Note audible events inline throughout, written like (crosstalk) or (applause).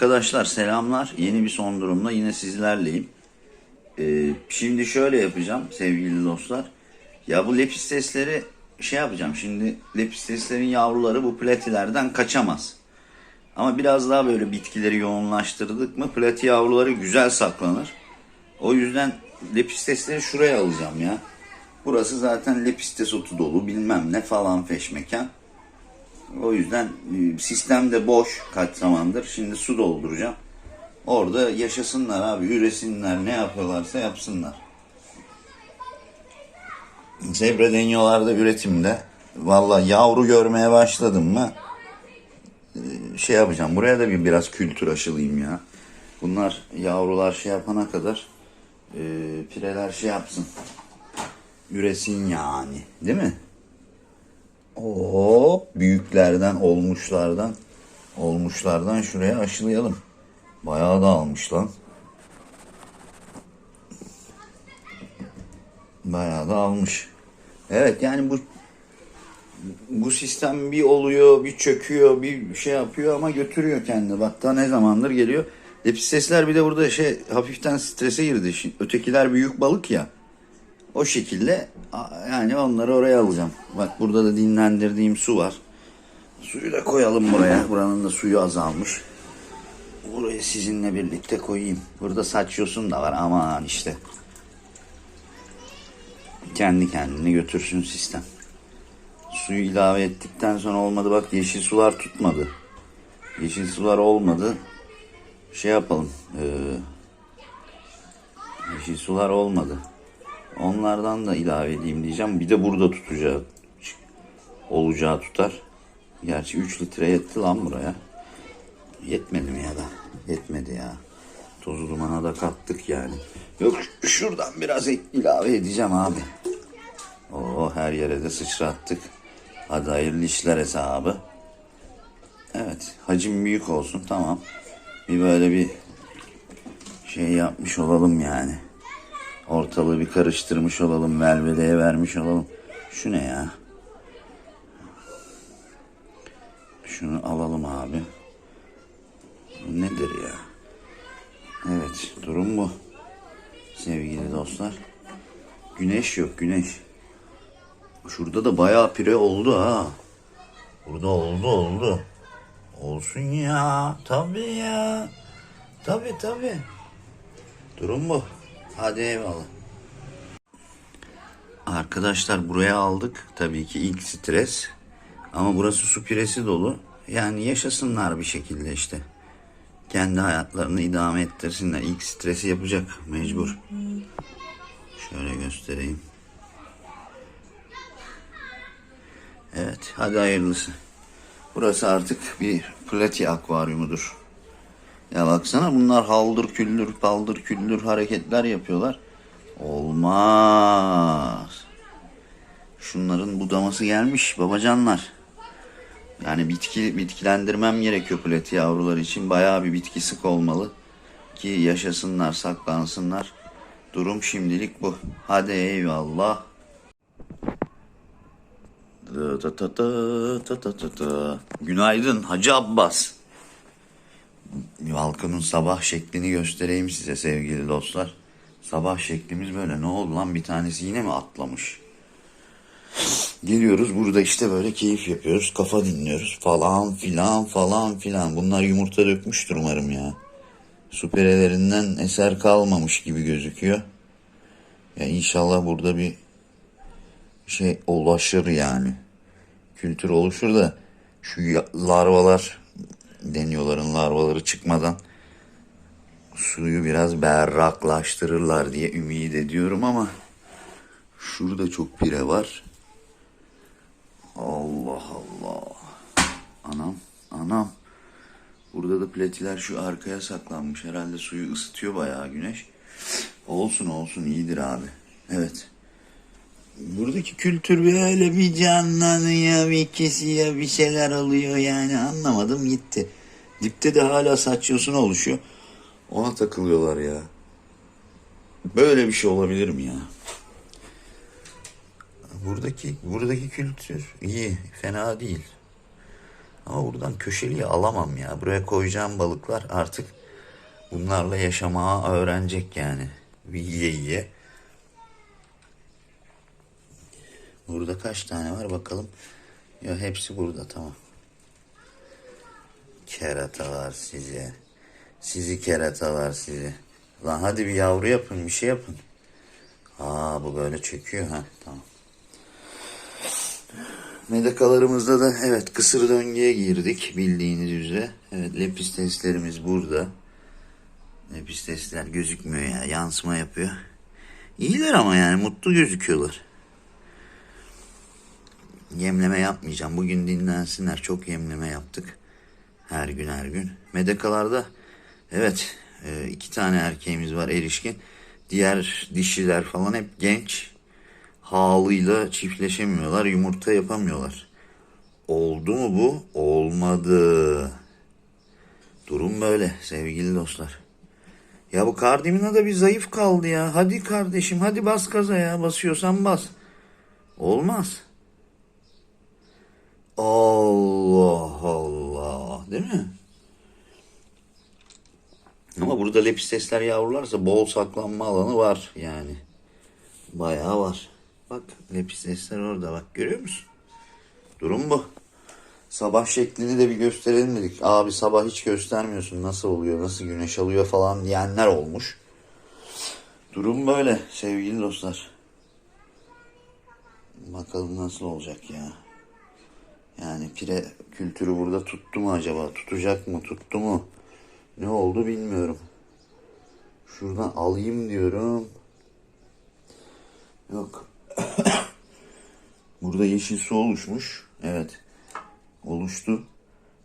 Arkadaşlar selamlar. Yeni bir son durumla yine sizlerleyim. Ee, şimdi şöyle yapacağım sevgili dostlar. Ya bu lepistesleri şey yapacağım. Şimdi lepisteslerin yavruları bu platilerden kaçamaz. Ama biraz daha böyle bitkileri yoğunlaştırdık mı plati yavruları güzel saklanır. O yüzden lepistesleri şuraya alacağım ya. Burası zaten lepistes otu dolu bilmem ne falan feşmekan. O yüzden e, sistemde boş kaç zamandır. Şimdi su dolduracağım. Orada yaşasınlar abi, üresinler, ne yapıyorlarsa yapsınlar. Zebra denyolarda üretimde. Valla yavru görmeye başladım mı e, şey yapacağım. Buraya da bir biraz kültür aşılayayım ya. Bunlar yavrular şey yapana kadar e, pireler şey yapsın. Üresin yani. Değil mi? Hop büyüklerden olmuşlardan olmuşlardan şuraya aşılayalım. Bayağı da almış lan. Bayağı da almış. Evet yani bu bu sistem bir oluyor, bir çöküyor, bir şey yapıyor ama götürüyor kendini. Bak daha ne zamandır geliyor. Lepistesler bir de burada şey hafiften strese girdi. Şimdi ötekiler büyük balık ya. O şekilde yani onları oraya alacağım. Bak burada da dinlendirdiğim su var. Suyu da koyalım buraya. Buranın da suyu azalmış. Burayı sizinle birlikte koyayım. Burada saç yosun da var aman işte. Kendi kendini götürsün sistem. Suyu ilave ettikten sonra olmadı bak yeşil sular tutmadı. Yeşil sular olmadı. Şey yapalım. Ee, yeşil sular olmadı. Onlardan da ilave edeyim diyeceğim. Bir de burada tutacağı olacağı tutar. Gerçi 3 litre yetti lan buraya. Yetmedi mi ya da? Yetmedi ya. Tozu dumana da kattık yani. Yok şuradan biraz ilave edeceğim abi. Oo her yere de sıçrattık. Hadi hayırlı işler hesabı. Evet hacim büyük olsun tamam. Bir böyle bir şey yapmış olalım yani. Ortalığı bir karıştırmış olalım. Velveleye vermiş olalım. Şu ne ya? Şunu alalım abi. Bu nedir ya? Evet durum bu. Sevgili dostlar. Güneş yok güneş. Şurada da bayağı pire oldu ha. Burada oldu oldu. Olsun ya. Tabii ya. Tabii tabii. Durum bu. Hadi eyvallah. Arkadaşlar buraya aldık. Tabii ki ilk stres. Ama burası su piresi dolu. Yani yaşasınlar bir şekilde işte. Kendi hayatlarını idame ettirsinler. İlk stresi yapacak mecbur. Şöyle göstereyim. Evet hadi hayırlısı. Burası artık bir plati akvaryumudur. Ya baksana bunlar haldır küldür paldır küldür hareketler yapıyorlar. Olmaz. Şunların budaması gelmiş babacanlar. Yani bitki bitkilendirmem gerekiyor plati yavrular için. Bayağı bir bitki sık olmalı ki yaşasınlar, saklansınlar. Durum şimdilik bu. Hadi eyvallah. Dı dı dı dı dı dı dı. Günaydın Hacı Abbas. Balkonun sabah şeklini göstereyim size sevgili dostlar. Sabah şeklimiz böyle. Ne oldu lan bir tanesi yine mi atlamış? Geliyoruz burada işte böyle keyif yapıyoruz. Kafa dinliyoruz falan filan falan filan. Bunlar yumurta dökmüştür umarım ya. Süperelerinden eser kalmamış gibi gözüküyor. Ya inşallah burada bir şey ulaşır yani. Kültür oluşur da şu larvalar deniyorların larvaları çıkmadan suyu biraz berraklaştırırlar diye ümit ediyorum ama şurada çok pire var. Allah Allah. Anam, anam. Burada da platiler şu arkaya saklanmış. Herhalde suyu ısıtıyor bayağı güneş. Olsun olsun iyidir abi. Evet. Buradaki kültür böyle bir canlanıyor, bir kesiyor, bir şeyler oluyor yani anlamadım gitti. Dipte de hala saç yosunu oluşuyor. Ona takılıyorlar ya. Böyle bir şey olabilir mi ya? Buradaki buradaki kültür iyi, fena değil. Ama buradan köşeliği alamam ya. Buraya koyacağım balıklar artık bunlarla yaşamaya öğrenecek yani. Yiye yiye. Burada kaç tane var bakalım. Ya hepsi burada tamam. Keratalar size. Sizi keratalar sizi. Lan hadi bir yavru yapın bir şey yapın. Aa bu böyle çekiyor ha tamam. Medakalarımızda da evet kısır döngüye girdik bildiğiniz üzere. Evet lepisteslerimiz burada. Lepistesler gözükmüyor ya yansıma yapıyor. İyiler ama yani mutlu gözüküyorlar. Yemleme yapmayacağım. Bugün dinlensinler. Çok yemleme yaptık. Her gün her gün. Medekalarda evet e, iki tane erkeğimiz var erişkin. Diğer dişiler falan hep genç. Halıyla çiftleşemiyorlar. Yumurta yapamıyorlar. Oldu mu bu? Olmadı. Durum böyle sevgili dostlar. Ya bu Kardimina da bir zayıf kaldı ya. Hadi kardeşim hadi bas gaza ya. Basıyorsan bas. Olmaz. Allah Allah. Değil mi? Ama burada lepistesler yavrularsa bol saklanma alanı var yani. Bayağı var. Bak lepistesler orada bak görüyor musun? Durum bu. Sabah şeklini de bir gösterelim dedik. Abi sabah hiç göstermiyorsun nasıl oluyor nasıl güneş alıyor falan diyenler olmuş. Durum böyle sevgili dostlar. Bakalım nasıl olacak ya. Yani pire kültürü burada tuttu mu acaba? Tutacak mı? Tuttu mu? Ne oldu bilmiyorum. Şuradan alayım diyorum. Yok. (coughs) burada yeşil su oluşmuş. Evet. Oluştu.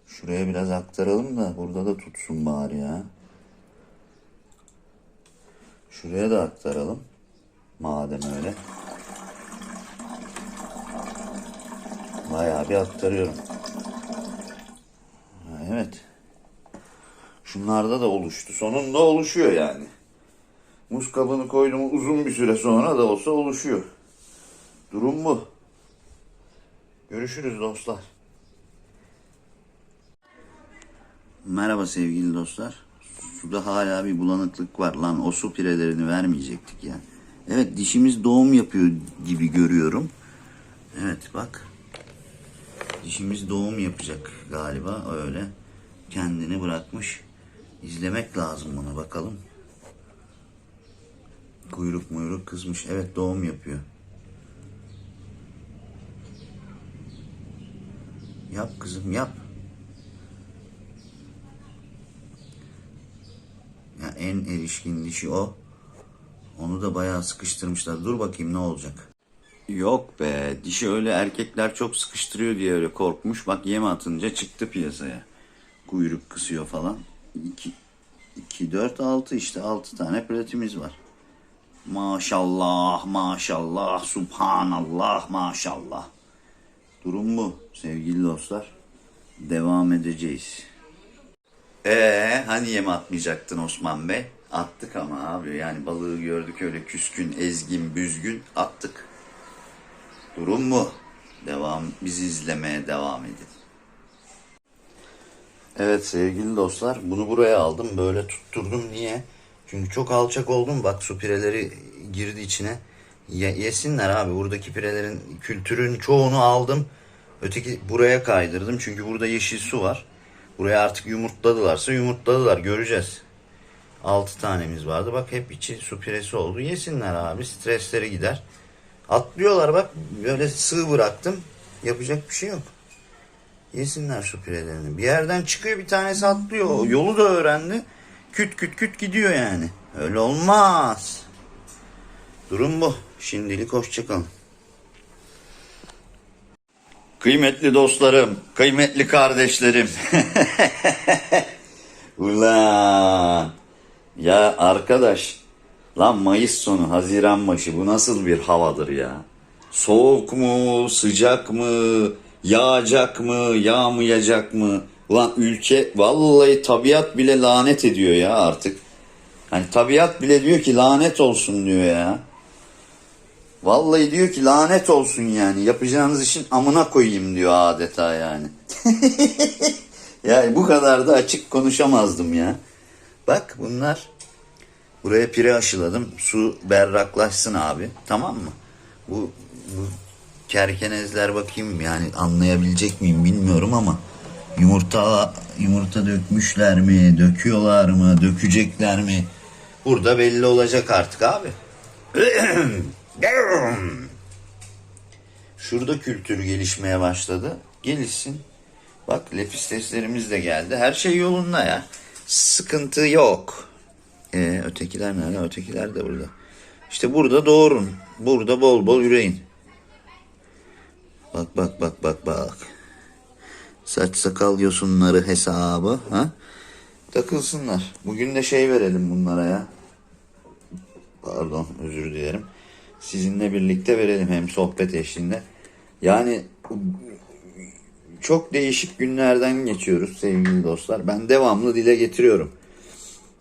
Şuraya biraz aktaralım da burada da tutsun bari ya. Şuraya da aktaralım. Madem öyle. Bayağı bir aktarıyorum. Evet. Şunlarda da oluştu. Sonunda oluşuyor yani. Muz kabını koydum uzun bir süre sonra da olsa oluşuyor. Durum bu. Görüşürüz dostlar. Merhaba sevgili dostlar. Suda hala bir bulanıklık var. Lan o su pirelerini vermeyecektik ya. Evet dişimiz doğum yapıyor gibi görüyorum. Evet bak. Dişimiz doğum yapacak galiba öyle. Kendini bırakmış. İzlemek lazım buna bakalım. Kuyruk muyruk kızmış. Evet doğum yapıyor. Yap kızım yap. Ya en erişkin dişi o. Onu da bayağı sıkıştırmışlar. Dur bakayım ne olacak. Yok be. Dişi öyle erkekler çok sıkıştırıyor diye öyle korkmuş. Bak yem atınca çıktı piyasaya. Kuyruk kısıyor falan. 2, 2 4, 6 işte 6 tane platimiz var. Maşallah, maşallah, subhanallah, maşallah. Durum bu sevgili dostlar. Devam edeceğiz. Ee, hani yem atmayacaktın Osman Bey? Attık ama abi yani balığı gördük öyle küskün, ezgin, büzgün attık. Durum bu. Devam, bizi izlemeye devam edin. Evet sevgili dostlar bunu buraya aldım böyle tutturdum niye? Çünkü çok alçak oldum bak su pireleri girdi içine. Ye- yesinler abi buradaki pirelerin kültürün çoğunu aldım. Öteki buraya kaydırdım çünkü burada yeşil su var. Buraya artık yumurtladılarsa yumurtladılar göreceğiz. 6 tanemiz vardı bak hep içi su piresi oldu. Yesinler abi stresleri gider. Atlıyorlar bak böyle sığ bıraktım. Yapacak bir şey yok. Yesinler su pirelerini. Bir yerden çıkıyor bir tanesi atlıyor. Yolu da öğrendi. Küt küt küt gidiyor yani. Öyle olmaz. Durum bu. Şimdilik hoşçakalın. Kıymetli dostlarım, kıymetli kardeşlerim. (laughs) Ulan. Ya arkadaş, lan Mayıs sonu, Haziran başı bu nasıl bir havadır ya? Soğuk mu, sıcak mı, yağacak mı, yağmayacak mı? Ulan ülke vallahi tabiat bile lanet ediyor ya artık. Hani tabiat bile diyor ki lanet olsun diyor ya. Vallahi diyor ki lanet olsun yani. Yapacağınız işin amına koyayım diyor adeta yani. (laughs) yani bu kadar da açık konuşamazdım ya. Bak bunlar buraya pire aşıladım. Su berraklaşsın abi. Tamam mı? Bu, bu kerkenezler bakayım yani anlayabilecek miyim bilmiyorum ama yumurta yumurta dökmüşler mi, döküyorlar mı, dökecekler mi? Burada belli olacak artık abi. (clears throat) Şurada kültür gelişmeye başladı. Gelişsin. Bak lepisteslerimiz de geldi. Her şey yolunda ya. Sıkıntı yok. Ee, ötekiler nerede? Ötekiler de burada. İşte burada doğurun. Burada bol bol üreyin. Bak bak bak bak bak. Saç sakal yosunları hesabı. Ha? Takılsınlar. Bugün de şey verelim bunlara ya. Pardon özür dilerim. Sizinle birlikte verelim hem sohbet eşliğinde. Yani çok değişik günlerden geçiyoruz sevgili dostlar. Ben devamlı dile getiriyorum.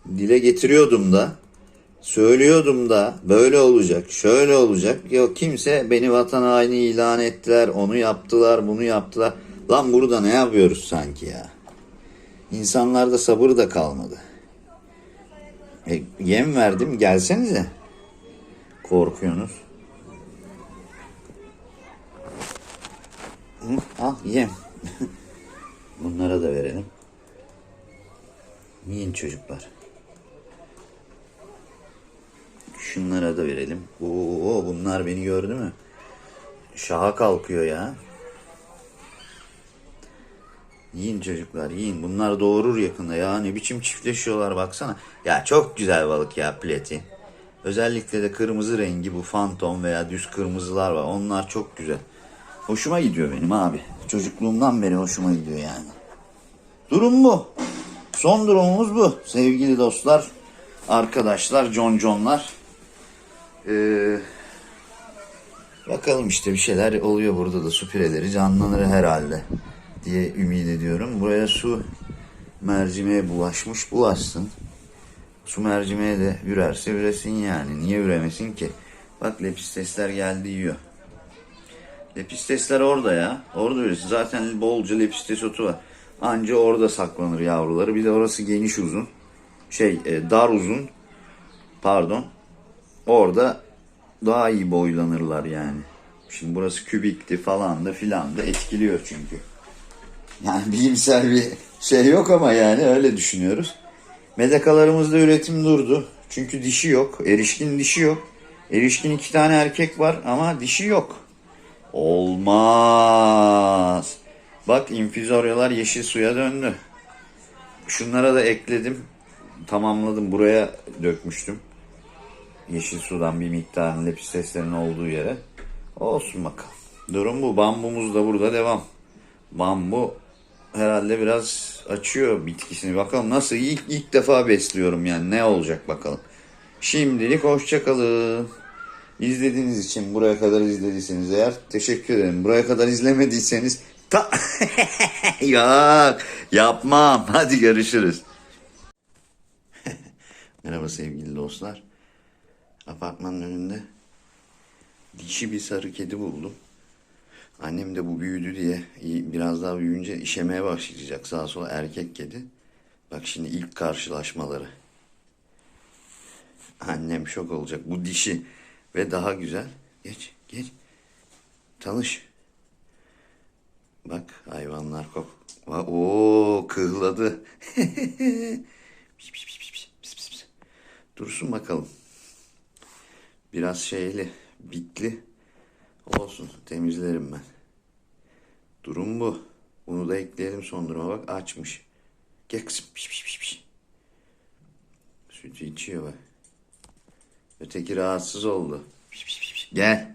Dile getiriyordum da söylüyordum da böyle olacak, şöyle olacak. Yok kimse beni vatan haini ilan ettiler, onu yaptılar, bunu yaptılar. Lan burada ne yapıyoruz sanki ya? İnsanlarda sabır da kalmadı. E, yem verdim gelsenize. Korkuyorsunuz. Al yem. (laughs) Bunlara da verelim. Yiyin çocuklar. Şunlara da verelim. Oo bunlar beni gördü mü? Şaha kalkıyor ya. Yiyin çocuklar yiyin. Bunlar doğurur yakında ya. Ne biçim çiftleşiyorlar baksana. Ya çok güzel balık ya pleti. Özellikle de kırmızı rengi bu fantom veya düz kırmızılar var. Onlar çok güzel. Hoşuma gidiyor benim abi. Çocukluğumdan beri hoşuma gidiyor yani. Durum bu. Son durumumuz bu. Sevgili dostlar, arkadaşlar, John John'lar. Ee, bakalım işte bir şeyler oluyor burada da su pireleri canlanır herhalde diye ümit ediyorum. Buraya su mercimeğe bulaşmış bulaşsın. Su mercimeğe de ürerse üresin yani. Niye üremesin ki? Bak lepistesler geldi yiyor. Lepistesler orada ya. Orada üresin. Zaten bolca lepistes otu var. Anca orada saklanır yavruları. Bir de orası geniş uzun. Şey e, dar uzun. Pardon. Orada daha iyi boylanırlar yani. Şimdi burası kübikti falan da filan da etkiliyor çünkü. Yani (laughs) bilimsel bir şey yok ama yani öyle düşünüyoruz. Medakalarımızda üretim durdu. Çünkü dişi yok. Erişkin dişi yok. Erişkin iki tane erkek var ama dişi yok. Olmaz. Bak infüzoryalar yeşil suya döndü. Şunlara da ekledim. Tamamladım. Buraya dökmüştüm. Yeşil sudan bir miktarın lepisteslerin olduğu yere. Olsun bakalım. Durum bu. Bambumuz da burada devam. Bambu herhalde biraz açıyor bitkisini. Bakalım nasıl ilk, ilk defa besliyorum yani ne olacak bakalım. Şimdilik hoşçakalın. İzlediğiniz için buraya kadar izlediyseniz eğer teşekkür ederim. Buraya kadar izlemediyseniz ta (laughs) Yok yapmam. Hadi görüşürüz. (laughs) Merhaba sevgili dostlar. Apartmanın önünde dişi bir sarı kedi buldum. Annem de bu büyüdü diye biraz daha büyüyünce işemeye başlayacak. Sağa sola erkek kedi. Bak şimdi ilk karşılaşmaları. Annem şok olacak. Bu dişi ve daha güzel. Geç, geç. Tanış. Bak hayvanlar kok. Oo kıhladı. (laughs) Piş, piş, piş, piş, piş, pis, pis, pis. Dursun bakalım. Biraz şeyli, bitli. Olsun temizlerim ben. Durum bu. Bunu da ekleyelim son duruma bak açmış. Gel. Piş, piş, piş, piş. Sütü içiyor bak. Öteki rahatsız oldu. Piş, piş, piş, piş. Gel.